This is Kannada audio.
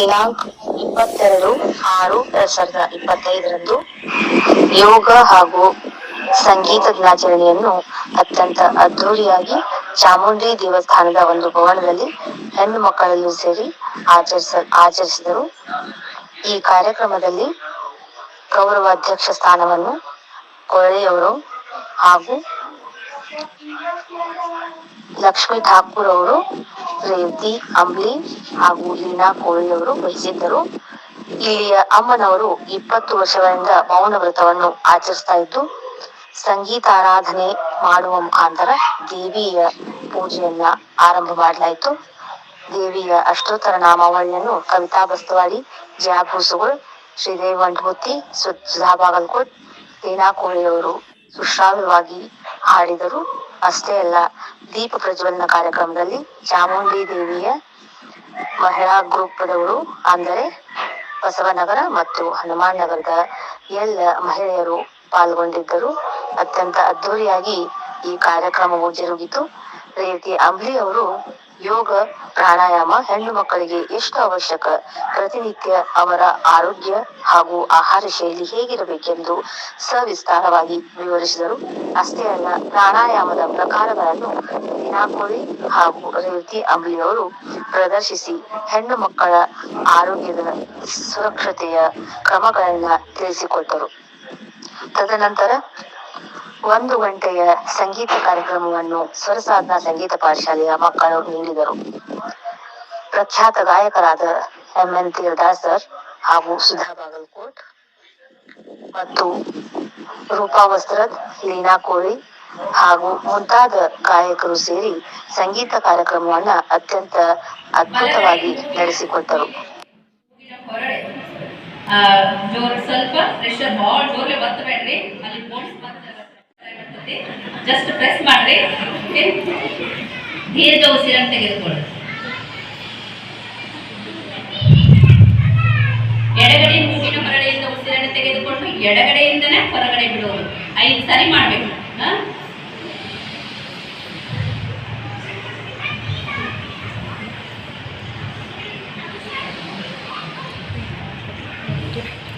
ದಿನಾಂಕ ಇಪ್ಪತ್ತೆರಡು ಆರು ಎರಡ್ ಸಾವಿರದ ಇಪ್ಪತ್ತೈದರಂದು ಯೋಗ ಹಾಗೂ ಸಂಗೀತ ದಿನಾಚರಣೆಯನ್ನು ಅತ್ಯಂತ ಅದ್ಧೂರಿಯಾಗಿ ಚಾಮುಂಡಿ ದೇವಸ್ಥಾನದ ಒಂದು ಭವನದಲ್ಲಿ ಹೆಣ್ಣು ಮಕ್ಕಳಲ್ಲೂ ಸೇರಿ ಆಚರಿಸ, ಆಚರಿಸಿದರು. ಈ ಕಾರ್ಯಕ್ರಮದಲ್ಲಿ ಗೌರವ ಅಧ್ಯಕ್ಷ ಸ್ಥಾನವನ್ನು ಕೊಳೆಯವರು ಹಾಗೂ ಲಕ್ಷ್ಮೀ ಠಾಕೂರ್ ಅವರು, ರೇವತಿ, ಅಂಬ್ಲಿ ಹಾಗೂ ಲೀನಾ ಕೋಳಿಯವರು ವಹಿಸಿದ್ದರು. ಇಲ್ಲಿಯ ಅಮ್ಮನವರು ಇಪ್ಪತ್ತು ವರ್ಷಗಳಿಂದ ಮೌನ ವ್ರತವನ್ನು ಆಚರಿಸ್ತಾ ಇದ್ದು ಸಂಗೀತ ಆರಾಧನೆ ಮಾಡುವ ಮುಖಾಂತರ ದೇವಿಯ ಪೂಜೆಯನ್ನ ಆರಂಭ ಮಾಡಲಾಯಿತು. ದೇವಿಯ ಅಷ್ಟೋತ್ತರ ನಾಮಾವಳಿಯನ್ನು ಕವಿತಾ ಬಸ್ತವಾಡಿ ಜಯಾ ಭೂಸುಗಳು ಶ್ರೀದೇವಿ ಬಂಡ್ಗುತ್ತಿ ಸುಧಾ ಬಾಗಲ್ಕೋಟ್ ಲೀನಾ ಕೋಳಿಯವರು ಸುಶ್ರಾವ್ಯವಾಗಿ ಹಾಡಿದರು ಅಷ್ಟೇ ಅಲ್ಲ, ದೀಪ ಪ್ರಜ್ವಲನ ಕಾರ್ಯಕ್ರಮದಲ್ಲಿ ಚಾಮುಂಡಿ ದೇವಿಯ ಮಹಿಳಾ ಗ್ರೂಪದವರು ಅಂದರೆ ಬಸವನಗರ ಮತ್ತು ಹನುಮಾನ್ ನಗರದ ಎಲ್ಲ ಮಹಿಳೆಯರು ಪಾಲ್ಗೊಂಡಿದ್ದರು. ಅತ್ಯಂತ ಅದ್ಧೂರಿಯಾಗಿ ಈ ಕಾರ್ಯಕ್ರಮವು ಜರುಗಿತು. ರೇವತಿ ಅಂಬ್ಲಿ ಅವರು ಯೋಗ, ಪ್ರಾಣಾಯಾಮ, ಹೆಣ್ಣು ಮಕ್ಕಳಿಗೆ ಎಷ್ಟು ಅವಶ್ಯಕ? ಪ್ರತಿನಿತ್ಯ ಅವರ ಆರೋಗ್ಯ ಹಾಗೂ ಆಹಾರ ಶೈಲಿ ಹೇಗಿರಬೇಕೆಂದು ಸವಿಸ್ತಾರವಾಗಿ ವಿವರಿಸಿದರು. ಅಷ್ಟೇ ಅಲ್ಲ, ಪ್ರಾಣಾಯಾಮದ ಪ್ರಕಾರಗಳನ್ನು ದಿನಾಕೋಳಿ ಹಾಗೂ ರೇವತಿ ಅಂಬ್ಲಿ ಅವರು ಪ್ರದರ್ಶಿಸಿ ಹೆಣ್ಣು ಮಕ್ಕಳ ಆರೋಗ್ಯದ ಸುರಕ್ಷತೆಯ ಕ್ರಮಗಳನ್ನ ತಿಳಿಸಿಕೊಟ್ಟರು. ತದನಂತರ ಒಂದು ಗಂಟೆಯ ಸಂಗೀತ ಕಾರ್ಯಕ್ರಮವನ್ನು ಸ್ವರಸಾಧನಾ ಸಂಗೀತ ಪಾಠಶಾಲೆಯ ಮಕ್ಕಳು ನೀಡಿದರು. ಪ್ರಖ್ಯಾತ ಗಾಯಕರಾದ ಎಂ ಎನ್ ತೀರ್ದಾಸ್ ಸರ್ ಹಾಗೂ ಸುಧಾ ಬಾಗಲ್ಕೋಟ್ ಮತ್ತು ರೂಪಾ ವಸ್ತ್ರದ್, ಲೀನಾ ಕೋಳಿ ಹಾಗೂ ಮುಂತಾದ ಗಾಯಕರು ಸೇರಿ ಸಂಗೀತ ಕಾರ್ಯಕ್ರಮವನ್ನ ಅತ್ಯಂತ ಅದ್ಭುತವಾಗಿ ನಡೆಸಿಕೊಟ್ಟರು. ಸ್ವಲ್ಪ ಪ್ರೆಷರ್ ಭಾಳ ಜೋರ್ಲೆ ಬರ್ತಬೇಡ್ರಿ. ಅಲ್ಲಿ ಬೋನ್ಸ್ ಜಸ್ಟ್ ಪ್ರೆಸ್ ಮಾಡ್ರಿ. ದೀರ್ಘ ಉಸಿರನ್ನು ತೆಗೆದುಕೊಳ್ಳಿ. ಎಡಗಡೆ ಮೂಗಿನ ಮರಳೆಯಿಂದ ಉಸಿರನ್ನು ತೆಗೆದುಕೊಂಡು ಎಡಗಡೆಯಿಂದನೇ ಹೊರಗಡೆ ಬಿಡೋದು. ಐದು ಸರಿ ಮಾಡಬೇಕು. Thank.